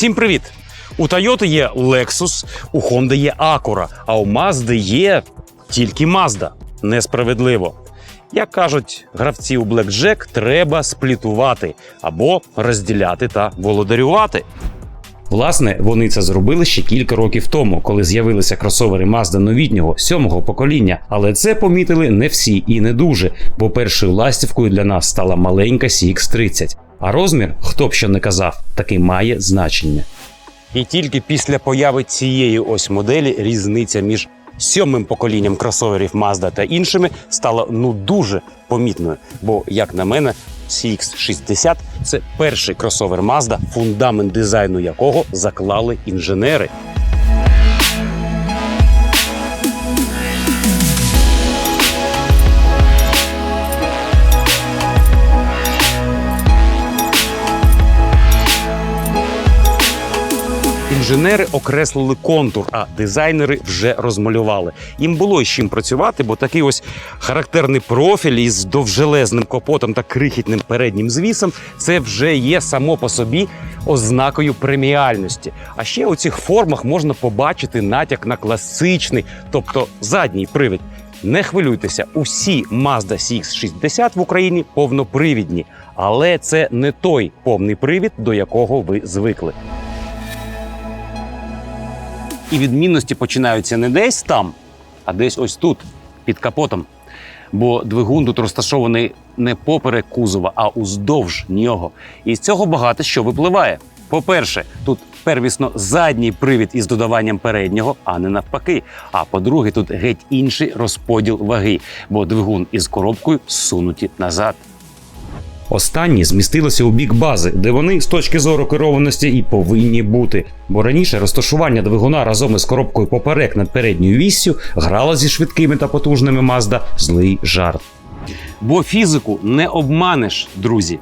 Всім привіт! У Toyota є Lexus, у Honda є Acura, а у Mazda є тільки Mazda. Несправедливо. Як кажуть гравці у Blackjack, треба сплітувати або розділяти та володарювати. Власне, вони це зробили ще кілька років тому, коли з'явилися кросовери Mazda новітнього сьомого покоління. Але це помітили не всі і не дуже, бо першою ластівкою для нас стала маленька CX-30. А розмір, хто б що не казав, таки має значення. І тільки після появи цієї ось моделі різниця між сьомим поколінням кросоверів Mazda та іншими стала ну дуже помітною. Бо, як на мене, CX-60 – це перший кросовер Mazda, фундамент дизайну якого заклали інженери. Інженери окреслили контур, а дизайнери вже розмалювали. Їм було з чим працювати, бо такий ось характерний профіль із довжелезним капотом та крихітним переднім звісом це вже є само по собі ознакою преміальності. А ще у цих формах можна побачити натяк на класичний, тобто задній привід. Не хвилюйтеся, усі Mazda CX-60 в Україні повнопривідні, але це не той повний привід, до якого ви звикли. І відмінності починаються не десь там, а десь ось тут, під капотом. Бо двигун тут розташований не поперек кузова, а уздовж нього. І з цього багато що випливає. По-перше, тут первісно задній привід із додаванням переднього, а не навпаки. А по-друге, тут геть інший розподіл ваги, бо двигун із коробкою сунуті назад. Останні змістилися у бік бази, де вони з точки зору керованості і повинні бути. Бо раніше розташування двигуна разом із коробкою поперек над передньою віссю грало зі швидкими та потужними Mazda злий жарт. Бо фізику не обманеш, друзі.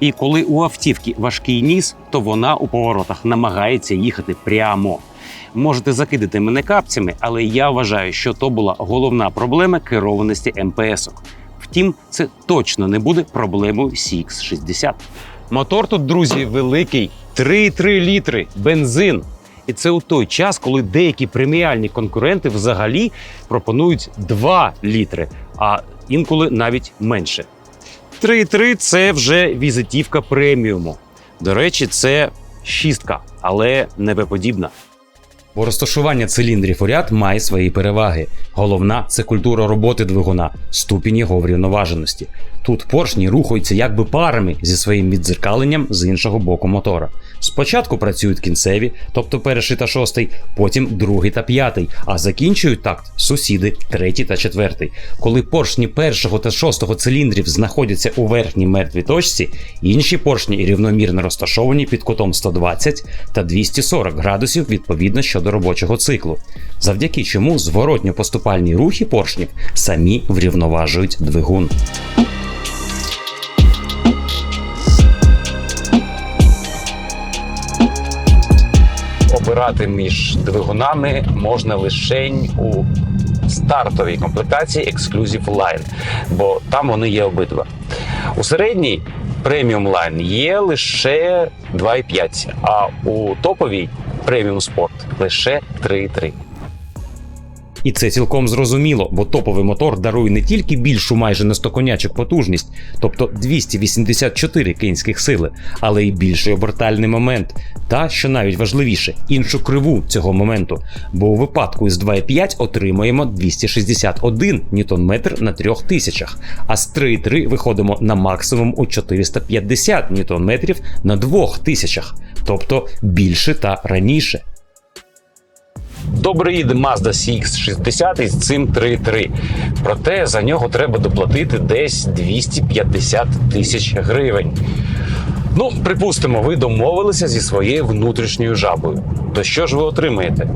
І коли у автівки важкий ніс, то вона у поворотах намагається їхати прямо. Можете закидати мене капцями, але я вважаю, що то була головна проблема керованості МПС-ок. Втім, це точно не буде проблемою CX-60. Мотор тут, друзі, великий 3,3 літри, бензин. І це у той час, коли деякі преміальні конкуренти взагалі пропонують 2 літри, а інколи навіть менше. 3,3 – це вже візитівка преміуму. До речі, це шістка, але не подібна. Бо розташування циліндрів у ряд має свої переваги. Головна це культура роботи двигуна, ступінь його врівноваженості. Тут поршні рухаються якби парами зі своїм віддзеркаленням з іншого боку мотора. Спочатку працюють кінцеві, тобто перший та шостий, потім другий та п'ятий, а закінчують такт сусіди, третій та четвертий. Коли поршні першого та шостого циліндрів знаходяться у верхній мертвій точці, інші поршні рівномірно розташовані під кутом 120 та 240 градусів відповідно щодо робочого циклу, завдяки чому зворотньо поступальні рухи поршнів самі врівноважують двигун. Обирати між двигунами можна лише у стартовій комплектації Exclusive Line, бо там вони є обидва. У середній преміум лайн є лише 2,5, а у топовій преміум спорт лише 3,3. І це цілком зрозуміло, бо топовий мотор дарує не тільки більшу майже на 100 конячок потужність, тобто 284 кінських сили, але й більший обертальний момент. Та, що навіть важливіше, іншу криву цього моменту. Бо у випадку із 2,5 отримаємо 261 ньютон-метр на 3000, а з 3,3 виходимо на максимум у 450 ньютон-метрів на 2000, тобто більше та раніше. Добре їде Mazda CX-60 із цим 3.3. Проте за нього треба доплатити десь 250 тисяч гривень. Ну, припустимо, ви домовилися зі своєю внутрішньою жабою. То що ж ви отримаєте?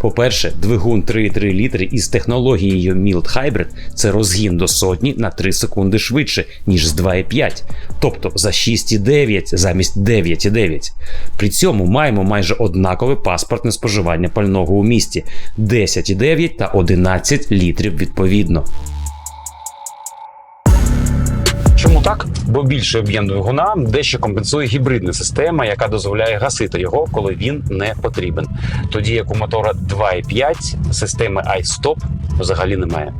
По-перше, двигун 3,3 літри із технологією Mild Hybrid – це розгін до сотні на 3 секунди швидше, ніж з 2,5, тобто за 6,9 замість 9,9. При цьому маємо майже однакове паспортне споживання пального у місті 10,9 та 11 літрів відповідно. Чому так? Бо більший об'єм двигуна дещо компенсує гібридна система, яка дозволяє гасити його, коли він не потрібен. Тоді як у мотора 2.5 системи iStop взагалі немає.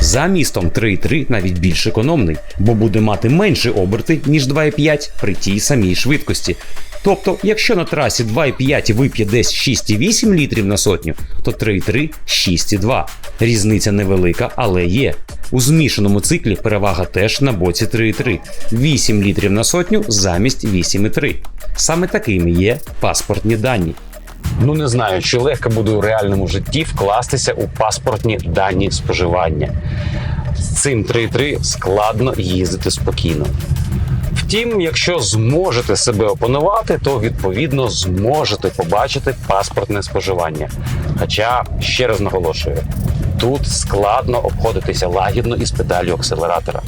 За містом 3.3 навіть більш економний, бо буде мати менше оберти, ніж 2.5 при тій самій швидкості. Тобто, якщо на трасі 2.5 вип'є десь 6,8 літрів на сотню, то 3.3 6,2. Різниця невелика, але є. У змішаному циклі перевага теж на боці 3.3 8 літрів на сотню замість 8,3. Саме такими є паспортні дані. Ну не знаю, чи легко буде у реальному житті вкластися у паспортні дані споживання. З цим 3.3 складно їздити спокійно. Втім, якщо зможете себе опанувати, то відповідно зможете побачити паспортне споживання. Хоча ще раз наголошую, тут складно обходитися лагідно із педалю акселератора.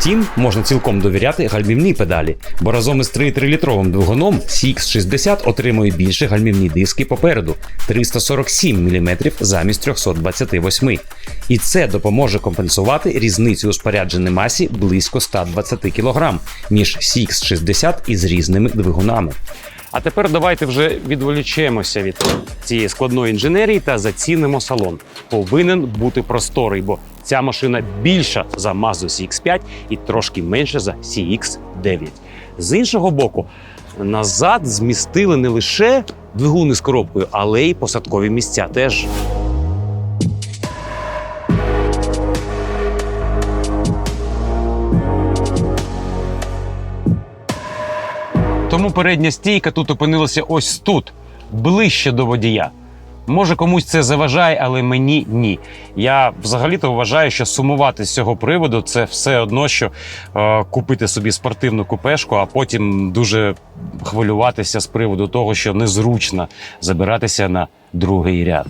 Втім, можна цілком довіряти гальмівній педалі, бо разом із 3,3-літровим двигуном CX60 отримує більше гальмівні диски попереду 347 мм замість 328 І це допоможе компенсувати різницю у спорядженій масі близько 120 кг, між CX60 із різними двигунами. А тепер давайте вже відволічемося від цієї складної інженерії та зацінимо салон. Повинен бути просторий, бо ця машина більша за Mazda CX-5 і трошки менше за CX-9. З іншого боку, назад змістили не лише двигуни з коробкою, але й посадкові місця теж. Тому передня стійка тут опинилася ось тут, ближче до водія. Може, комусь це заважає, але мені ні. Я взагалі-то вважаю, що сумувати з цього приводу це все одно, що е, купити собі спортивну купешку, а потім дуже хвилюватися з приводу того, що незручно забиратися на другий ряд.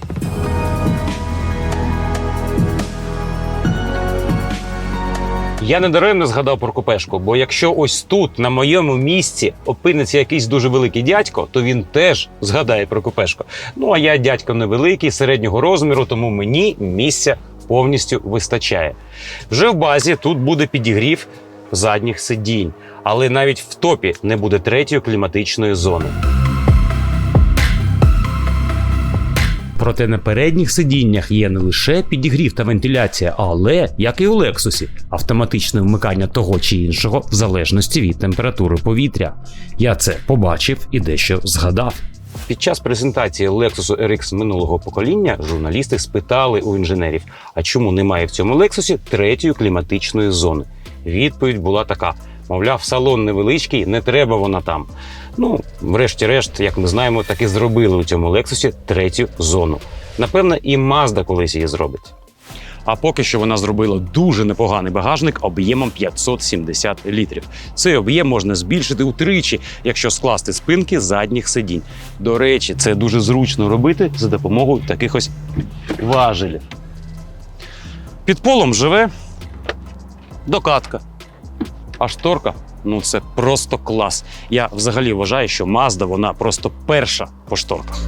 Я не даремно згадав про купешку, бо якщо ось тут, на моєму місці, опиниться якийсь дуже великий дядько, то він теж згадає про купешку. Ну а я дядько невеликий, середнього розміру, тому мені місця повністю вистачає. Вже в базі тут буде підігрів задніх сидінь, але навіть в топі не буде третьої кліматичної зони. Проте на передніх сидіннях є не лише підігрів та вентиляція, але, як і у Лексусі, автоматичне вмикання того чи іншого в залежності від температури повітря. Я це побачив і дещо згадав. Під час презентації Lexus RX минулого покоління журналісти спитали у інженерів, а чому немає в цьому Lexus третьої кліматичної зони. Відповідь була така: мовляв, салон невеличкий, не треба вона там. Ну, врешті-решт, як ми знаємо, так і зробили у цьому Lexus третю зону. Напевно, і Mazda колись її зробить. А поки що вона зробила дуже непоганий багажник об'ємом 570 літрів. Цей об'єм можна збільшити утричі, якщо скласти спинки задніх сидінь. До речі, це дуже зручно робити за допомогою таких ось важелів. Під полом живе докатка. А шторка ну це просто клас. Я взагалі вважаю, що Mazda вона просто перша по шторках.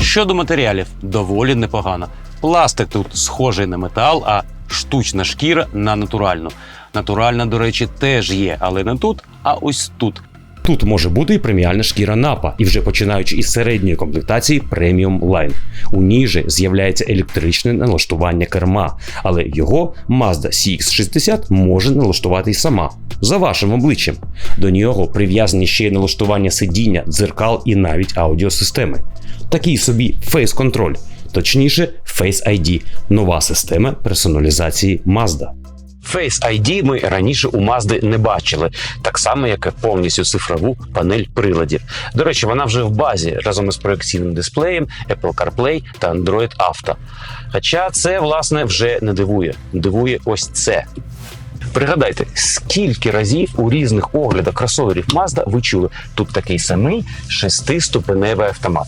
Щодо матеріалів, доволі непогано. Пластик тут схожий на метал, а штучна шкіра на натуральну. Натуральна, до речі, теж є, але не тут, а ось тут. Тут може бути і преміальна шкіра напа, і вже починаючи із середньої комплектації преміум лайн. У ній же з'являється електричне налаштування керма, але його Mazda CX60 може налаштувати й сама. За вашим обличчям. До нього прив'язані ще й налаштування сидіння, дзеркал і навіть аудіосистеми. Такий собі фейс-контроль, точніше, Face ID – нова система персоналізації Mazda. Face ID ми раніше у Mazda не бачили, так само, як і повністю цифрову панель приладів. До речі, вона вже в базі разом із проекційним дисплеєм, Apple CarPlay та Android Auto. Хоча це, власне, вже не дивує. Дивує ось це. Пригадайте, скільки разів у різних оглядах кросоверів Mazda ви чули тут такий самий шестиступеневий автомат.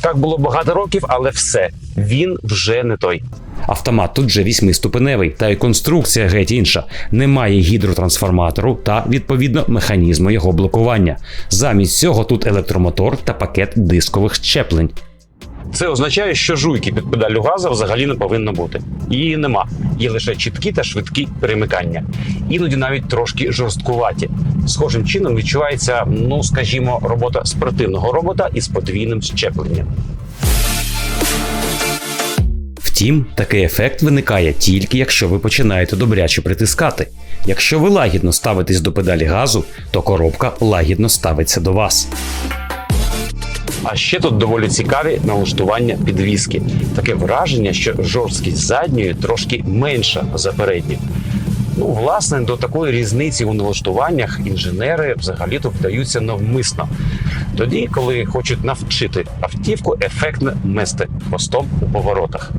Так було багато років, але все він вже не той. Автомат тут же вісьмиступеневий, та й конструкція геть інша. Немає гідротрансформатору та відповідно механізму його блокування. Замість цього тут електромотор та пакет дискових щеплень. Це означає, що жуйки під педалю газу взагалі не повинно бути. Її нема. Є лише чіткі та швидкі перемикання, іноді навіть трошки жорсткуваті. Схожим чином відчувається, ну скажімо, робота спортивного робота із подвійним щепленням. Втім, такий ефект виникає тільки якщо ви починаєте добряче притискати. Якщо ви лагідно ставитесь до педалі газу, то коробка лагідно ставиться до вас. А ще тут доволі цікаві налаштування підвіски. Таке враження, що жорсткість задньої трошки менша за передню. Ну, власне, до такої різниці у налаштуваннях інженери взагалі то вдаються навмисно. Тоді, коли хочуть навчити автівку ефектно мести хвостом у поворотах.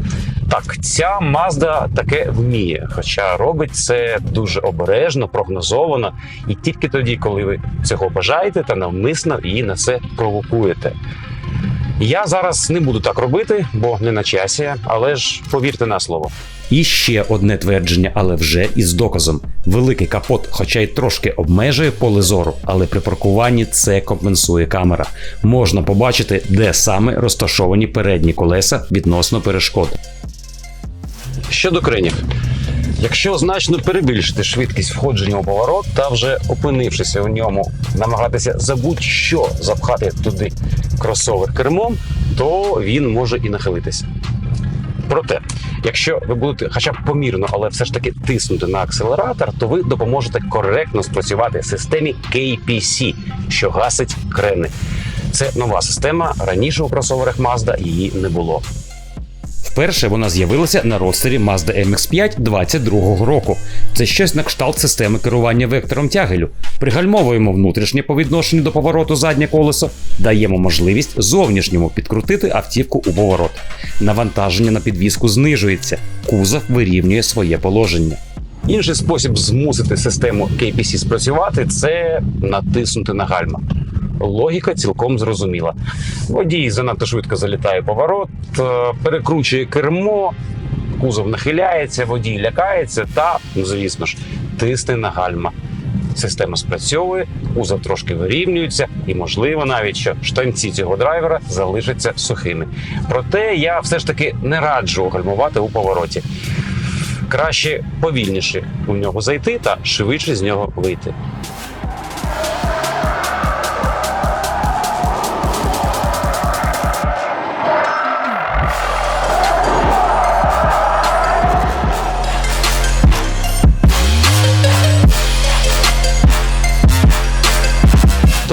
Так, ця Mazda таке вміє, хоча робить це дуже обережно, прогнозовано, і тільки тоді, коли ви цього бажаєте та навмисно її на це провокуєте. Я зараз не буду так робити, бо не на часі, але ж повірте на слово. І ще одне твердження, але вже із доказом. Великий капот, хоча й трошки обмежує поле зору, але при паркуванні це компенсує камера. Можна побачити, де саме розташовані передні колеса відносно перешкод. Щодо кренів. Якщо значно перебільшити швидкість входження у поворот та вже опинившися у ньому, намагатися за будь-що запхати туди кросовер кермом, то він може і нахилитися. Проте, якщо ви будете хоча б помірно, але все ж таки тиснути на акселератор, то ви допоможете коректно спрацювати системі KPC, що гасить крени. Це нова система. Раніше у кросоверах Mazda її не було. Вперше вона з'явилася на ростері Mazda MX-5 22-го року. Це щось на кшталт системи керування вектором тягелю. Пригальмовуємо внутрішнє по відношенню до повороту заднє колесо, даємо можливість зовнішньому підкрутити автівку у поворот. Навантаження на підвіску знижується, кузов вирівнює своє положення. Інший спосіб змусити систему KPC спрацювати це натиснути на гальма. Логіка цілком зрозуміла. Водій занадто швидко залітає поворот, е, перекручує кермо, кузов нахиляється, водій лякається та, ну, звісно ж, тисне на гальма. Система спрацьовує, кузов трошки вирівнюється, і можливо навіть що штанці цього драйвера залишаться сухими. Проте я все ж таки не раджу гальмувати у повороті краще повільніше у нього зайти та швидше з нього вийти.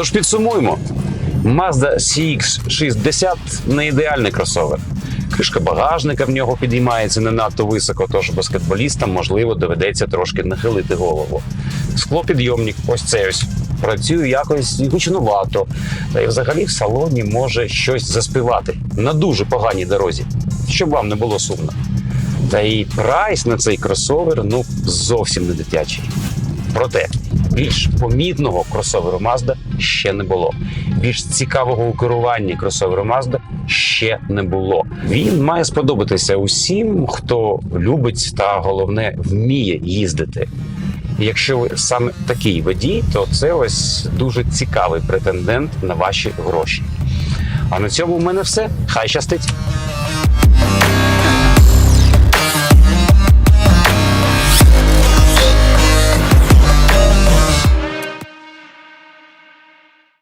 Тож підсумуємо. Mazda CX-60 не ідеальний кросовер. Кришка багажника в нього підіймається не надто високо, тож баскетболістам, можливо, доведеться трошки нахилити голову. Склопідйомник, ось це ось. Працює якось гучнувато, та й взагалі в салоні може щось заспівати на дуже поганій дорозі, щоб вам не було сумно. Та і прайс на цей кросовер ну зовсім не дитячий. Проте більш помітного кросоверу Mazda ще не було. Більш цікавого у керуванні кросоверу Mazda ще не було. Він має сподобатися усім, хто любить та головне вміє їздити. Якщо ви саме такий водій, то це ось дуже цікавий претендент на ваші гроші. А на цьому в мене все. Хай щастить!